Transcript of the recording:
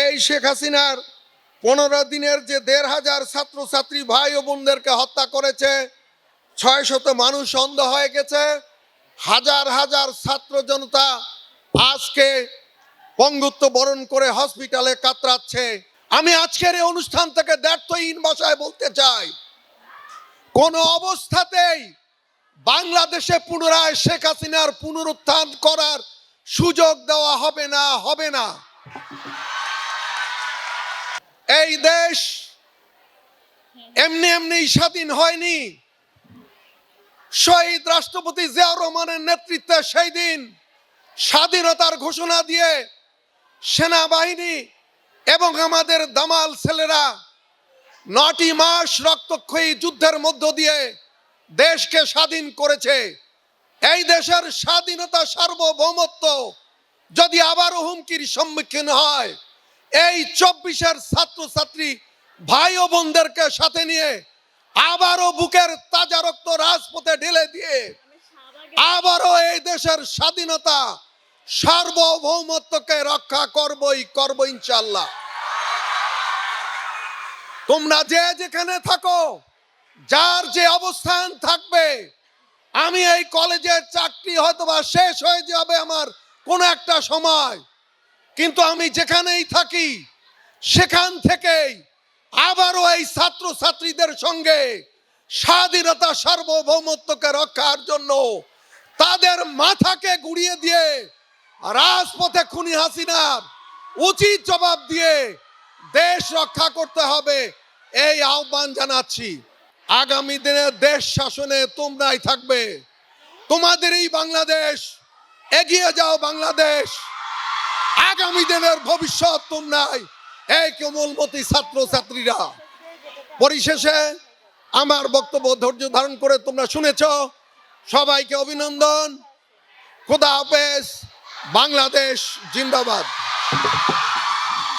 এই শেখ হাসিনার পনেরো দিনের যে দেড় হাজার ছাত্রছাত্রী ভাই ও বোনদেরকে হত্যা করেছে, ছয় শত মানুষ অন্ধ হয়ে গেছে, হাজার হাজার ছাত্র জনতা আজকে পঙ্গুত্ব বরণ করে হসপিটালে কাতরাচ্ছে। আমি আজকের এই অনুষ্ঠান থেকে দ্ব্যর্থহীন ভাষায় বলতে চাই, কোন অবস্থাতেই বাংলাদেশে পুনরায় শেখ হাসিনার পুনরুত্থান করার সুযোগ দেওয়া হবে না হবে না। এই দেশ এমনি এমনি স্বাধীন হয়নি। শহীদ রাষ্ট্রপতি জিয়াউর রহমানের নেতৃত্বে সেই দিন স্বাধীনতার ঘোষণা দিয়ে সেনাবাহিনী এবং আমাদের দামাল ছেলেরা নটি মাস রক্তক্ষয়ী যুদ্ধের মধ্য দিয়ে দেশকে স্বাধীন করেছে। এই দেশের স্বাধীনতা সার্বভৌমত্ব যদি আবারও হুমকির সম্মুখীন হয় এই চব্বিশের ছাত্রছাত্রী ভাই ও বোনদেরকে সাথে নিয়ে আবারও বুকের তাজা রক্ত রাজপথে ঢেলে দিয়ে আবারও এই দেশের স্বাধীনতা সার্বভৌমত্বকে রক্ষা করবই করব ইনশাল্লাহ তোমরা যে যেখানে থাকো, যার যে অবস্থান থাকবে, আমি এই কলেজের চাকরি হয়তোবা শেষ হয়ে যাবে আমার কোনো একটা সময়। কিন্তু আমি যেখানেই থাকি, সেখান থেকেই আবারও এই ছাত্র ছাত্রীদের সঙ্গে স্বাধীনতা সার্বভৌমত্বকে রক্ষার জন্য তাদের মাথাকে গুড়িয়ে দিয়ে রাজপথে খুনি হাসিনার উচিত জবাব দিয়ে দেশ রক্ষা করতে হবে, এই আহ্বান জানাচ্ছি। আগামী দিনে দেশ শাসনে তোমরাই থাকবে। তোমাদের এই বাংলাদেশ, এগিয়ে যাও বাংলাদেশ। আগামী দিনের ভবিষ্যৎ তোমরাই এই কোমলমতি ছাত্র ছাত্রীরা পরিশেষে আমার বক্তব্য ধৈর্য ধারণ করে তোমরা শুনেছ। সবাইকে অভিনন্দন। খোদা হাফেজ। বাংলাদেশ জিন্দাবাদ।